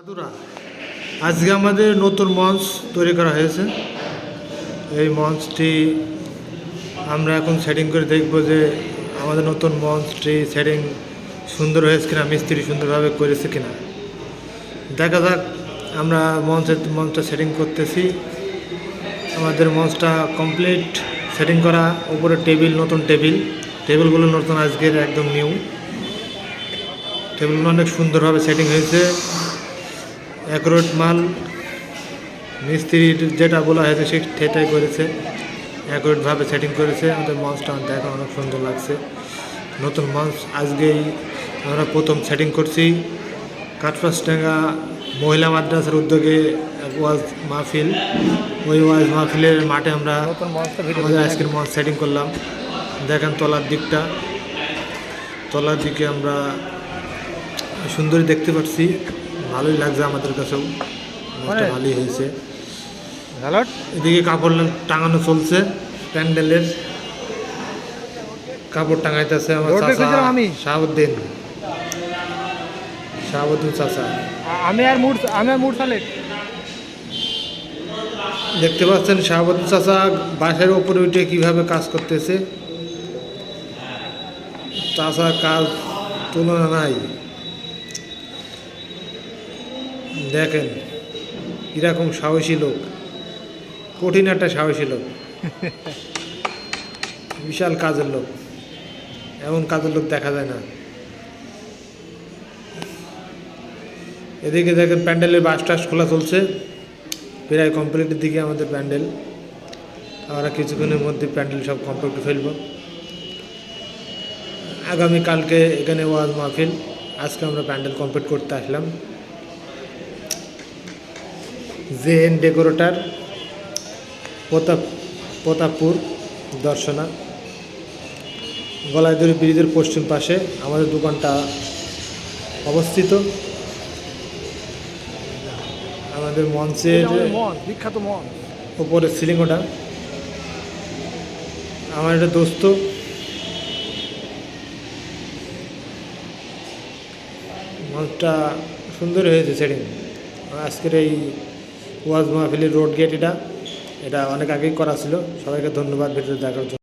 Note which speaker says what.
Speaker 1: দাদুরা আজকে আমাদের নতুন মঞ্চ তৈরি করা হয়েছে। এই মঞ্চটি আমরা এখন সেটিং করে দেখব যে আমাদের নতুন মঞ্চটি সেটিং সুন্দর হয়েছে কিনা, মিস্ত্রি সুন্দরভাবে করেছে কিনা। দেখা যাক, আমরা মঞ্চের, মঞ্চটা সেটিং করতেছি। আমাদের মঞ্চটা কমপ্লিট সেটিং করা, উপরে টেবিল, নতুন টেবিল। টেবিলগুলো নতুন, আজকের একদম নিউ টেবিলগুলো অনেক সুন্দরভাবে সেটিং হয়েছে। অ্যাকুরেট মাল মিস্ত্রির যেটা বলা হয়েছে সে সেটাই করেছে। অ্যাকুরেটভাবে সেটিং করেছে। আমাদের মঞ্চটা আমার দেখা অনেক সুন্দর লাগছে। নতুন মঞ্চ আজকেই আমরা প্রথম সেটিং করছি। কাঠফাসডাঙ্গা মহিলা মাদ্রাসার উদ্যোগে এক ওয়াজ মাহফিল। ওই ওয়াজ মাহফিলের মাঠে আমরা আমাদের আজকের মঞ্চ সেটিং করলাম। দেখেন তলার দিকটা। তলার দিকে আমরা সুন্দরী দেখতে পাচ্ছি। ভালোই লাগছে আমাদের কাছেও। ভালোই হয়েছে। এদিকে কাপড় টাঙানো চলছে প্যান্ডেলের। কাপড় টাঙাইতেছে আমার। শাহাবুদ্দিন। শাহাবুদ্দিন চাচা।
Speaker 2: আমি আর মুড আমি আর মুড সালেক
Speaker 1: দেখতে পাচ্ছেন শাহাবুদ্দিন চাচা বাসের ওপরে উঠে কীভাবে কাজ করতেছে। চাচা কাজ তুলনা নাই। দেখেন, কীরকম সাহসী লোক। কঠিন একটা সাহসী লোক। বিশাল কাজের লোক। এমন কাজের লোক দেখা যায় না। এদিকে দেখেন প্যান্ডেলের বাস টাস খোলা চলছে। প্রায় কমপ্লিটের দিকে আমাদের প্যান্ডেল। আমরা কিছুক্ষণের মধ্যে প্যান্ডেল সব কমপ্লিট ফেলব। আগামীকালকে এখানে ওয়াজ মাহফিল। আজকে আমরা প্যান্ডেল কমপ্লিট করতে আসলাম। J N decorator Pratap Pratappur Darshana. গলায়দুরি ব্রিজের পশ্চিম পাশে আমাদের দোকানটা অবস্থিত। আমাদের মঞ্চের
Speaker 2: বিখ্যাত মন
Speaker 1: উপরে সিলিং ওটা আমার একটা দোস্ত। মঞ্চটা সুন্দর হয়েছে সেটিং আজকের এই ওয়াজ মাহফিলের রোড গেট এটা এটা অনেক আগেই করা ছিল। সবাইকে ধন্যবাদ ভিডিও দেখার জন্য।